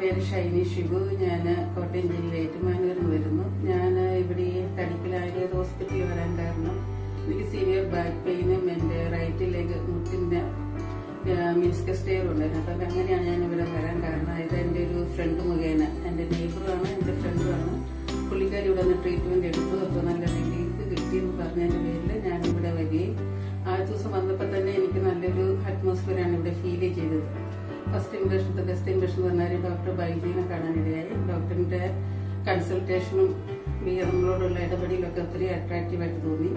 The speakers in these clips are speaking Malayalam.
പേര് ഷൈനി ഷിബു. ഞാൻ കോട്ടയം ജില്ലയിൽ ഏറ്റുമാനൂരിൽ വരുന്നു. ഞാൻ ഇവിടെ തടിക്കൽ ആയുർവേദ ഹോസ്പിറ്റലിൽ വരാൻ കാരണം എനിക്ക് സീനിയർ ബാക്ക് പെയിനും എന്റെ റൈറ്റ് ലെഗ് മുട്ടിന്റെ മിനിസ്കസ് സ്റ്റെയർ ഉണ്ടായിരുന്നു. അപ്പം അങ്ങനെയാണ് ഞാൻ ഇവിടെ വരാൻ കാരണം. ഇത് എന്റെ ഒരു ഫ്രണ്ട് മുഖേന എന്റെ നെയ്ബറുമാണ് എന്റെ ഫ്രണ്ടുമാണ് പുള്ളിക്കാരി ഇവിടെ നിന്ന് ട്രീറ്റ്മെന്റ് എടുത്തു. അപ്പോൾ നല്ല റിലീഫ് കിട്ടിയെന്ന് പറഞ്ഞതിന്റെ പേരിൽ ഞാൻ ഇവിടെ വരികയും ആ ദിവസം വന്നപ്പോൾ തന്നെ എനിക്ക് നല്ലൊരു അറ്റ്മോസ്ഫിയറാണ് ഇവിടെ ഫീൽ ചെയ്തത്. ഫസ്റ്റ് ഇംപ്രഷൻ ബെസ്റ്റ് ഇംപ്രഷൻ എന്ന് പറഞ്ഞാൽ ഡോക്ടർ ബൈജീനെ കാണാനിടയായി ഡോക്ടറിന്റെ കൺസൾട്ടേഷനും നമ്മളോടുള്ള ഇടപെടലൊക്കെ ഒത്തിരി അട്രാക്റ്റീവായിട്ട് തോന്നി.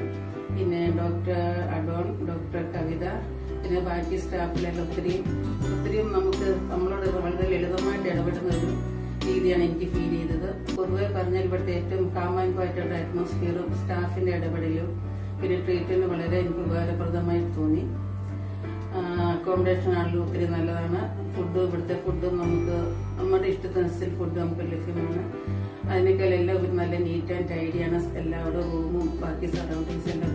പിന്നെ ഡോക്ടർ അഡോൺ ഡോക്ടർ കവിത പിന്നെ ബാക്കി സ്റ്റാഫിലെല്ലാം ഒത്തിരി ഒത്തിരിയും നമുക്ക് നമ്മളോട് വളരെ ലളിതമായിട്ട് ഇടപെടുന്ന ഒരു രീതിയാണ് എനിക്ക് ഫീൽ ചെയ്തത്. പൊതുവെ പറഞ്ഞാൽ ഇവിടുത്തെ ഏറ്റവും കാമാൻപായിട്ടുള്ള അറ്റ്മോസ്ഫിയറും സ്റ്റാഫിന്റെ ഇടപെടലും പിന്നെ ട്രീറ്റ്മെന്റ് വളരെ എനിക്ക് ഉപകാരപ്രദമായി തോന്നി. അക്കോമഡേഷൻ ആണെങ്കിലും ഒത്തിരി നല്ലതാണ്. ഫുഡ് ഇവിടുത്തെ ഫുഡും നമുക്ക് നമ്മുടെ ഇഷ്ടത്തിനനുസരിച്ച് ഫുഡ് നമുക്ക് ലഭ്യമാണ്. അതിനേക്കാൾ എല്ലാം ഒരു നല്ല നീറ്റ് ആൻഡ് ടൈഡിയാണ് എല്ലാവരുടെ റൂമും ബാക്കി സറൗണ്ടിങ്സ് എല്ലാം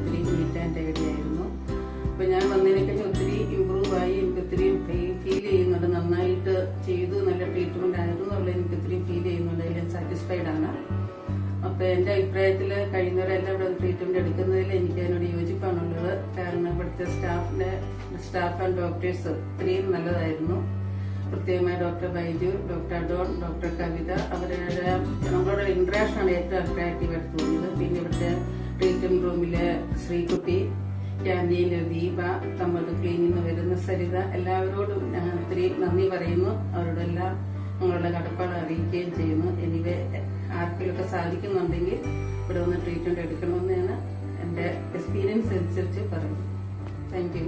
എന്റെ അഭിപ്രായത്തിൽ കഴിയുന്നവരെല്ലാം ഇവിടെ ട്രീറ്റ്മെന്റ് എടുക്കുന്നതിൽ എനിക്ക് അതിനോട് യോജിപ്പാണുള്ളത്. കാരണം ഇവിടുത്തെ സ്റ്റാഫിന്റെ സ്റ്റാഫ് ആൻഡ് ഡോക്ടേഴ്സ് ഇത്രയും നല്ലതായിരുന്നു. പ്രത്യേകമായി ഡോക്ടർ ബൈജു ഡോക്ടർ അഡോൺ ഡോക്ടർ കവിത അവരുടെ നമ്മളോട് ഇന്ററാക്ഷൻ ആണ് ഏറ്റവും അട്രാക്റ്റീവ് ആയിട്ട് തോന്നിയത്. പിന്നെ ഇവിടുത്തെ ട്രീറ്റ്മെന്റ് റൂമിലെ ശ്രീകുട്ടി ക്യാന്റീനിലെ ദീപ തമ്മത് ക്ലീനിന്ന് വരുന്ന സരിത എല്ലാവരോടും ഞാൻ ഒത്തിരി നന്ദി പറയുന്നു. അവരോടെല്ലാം ഞങ്ങളുടെ കടപ്പാട് അറിയിക്കുകയും ചെയ്യുന്നു. എനിവേ ആർക്കെങ്കിലുമൊക്കെ സാധിക്കുന്നുണ്ടെങ്കിൽ ഇവിടെ ഒന്ന് ട്രീറ്റ്മെന്റ് എടുക്കണമെന്ന് ഞാൻ എന്റെ എക്സ്പീരിയൻസ് അനുസരിച്ച് പറയുന്നു താങ്ക് യു